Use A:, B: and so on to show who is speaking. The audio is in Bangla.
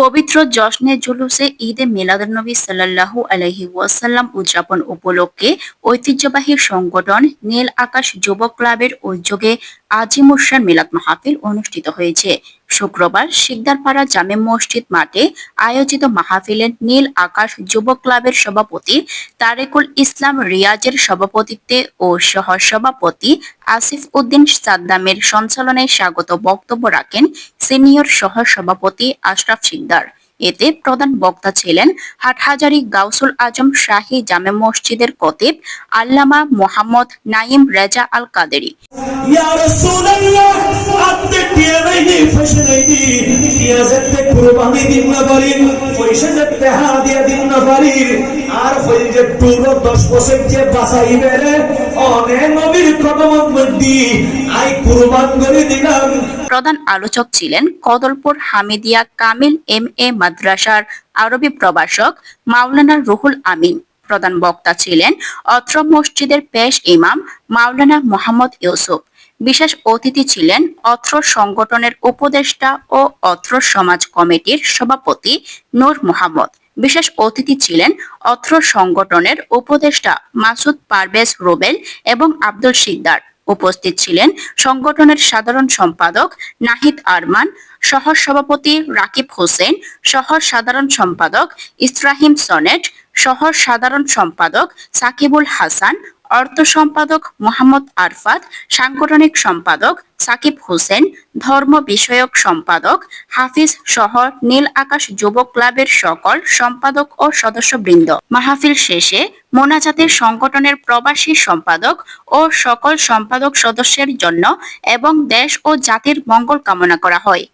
A: পবিত্র জশ্নে জুলুসে ঈদে মিলাদুলনবী সাল্লাল্লাহু আলহি ওয়াসাল্লাম উদযাপন উপলক্ষে ঐতিহ্যবাহী সংগঠন নীল আকাশ যুব ক্লাবের উদ্যোগে আজিমুসান মিলাদ মাহফিল অনুষ্ঠিত হয়েছে। শুক্রবার শিকদারপাড়া জামে মসজিদ মাঠে আয়োজিত মাহফিলে নীল আকাশ যুব ক্লাবের সভাপতি তারেকুল ইসলাম রিয়াজের সভাপতিত্বে ও সহ সভাপতি আসিফ উদ্দিন সাদ্দামের সঞ্চালনে স্বাগত বক্তব্য রাখেন সিনিয়র সহ সভাপতি আশরাফ শিকদার এতে প্রধান বক্তা ছিলেন হাটহাজারি গাউসুল আজম শাহী জামে মসজিদের কতিব আল্লামা মোহাম্মদ নাইম রেজা আল কাদেরি।
B: কুরবানি দিন না পারি পয়সা দিয়া দিন না পারি আর হই যে পুরো দশ বছর যে নবীর মধ্যে আই কুরবান করে দিলাম।
A: প্রধান আলোচক ছিলেন কদলপুর হামিদিয়া কামিল এম এ মাদ্রাসার আরবি প্রভাষক মাওলানা রুহুল আমিন। প্রধান বক্তা ছিলেন অত্র মসজিদের পেশ ইমাম মাওলানা মোহাম্মদ ইউসুফ। বিশেষ অতিথি ছিলেন অত্র সংগঠনের উপদেষ্টা ও অত্র সমাজ কমিটির সভাপতি নূর মোহাম্মদ। বিশেষ অতিথি ছিলেন অত্র সংগঠনের উপদেষ্টা মাসুদ পারভেজ রোবেল এবং আব্দুল শিকদার। উপস্থিত ছিলেন সংগঠনের সাধারণ সম্পাদক নাহিদ আরমান সহ সভাপতি রাকিব হোসেন সহ সাধারণ সম্পাদক ইসরাহিম সনেট সহ সাধারণ সম্পাদক সাকিবুল হাসান অর্থ সম্পাদক মোহাম্মদ আরফাত, সাংগঠনিক সম্পাদক সাকিব হোসেন, ধর্ম বিষয়ক সম্পাদক হাফিজ সহ নীল আকাশ যুব ক্লাবের সকল সম্পাদক ও সদস্যবৃন্দ। মাহফিল শেষে মোনাজাতের সংগঠনের প্রবাসী সম্পাদক ও সকল সম্পাদক সদস্যের জন্য এবং দেশ ও জাতির মঙ্গল কামনা করা হয়।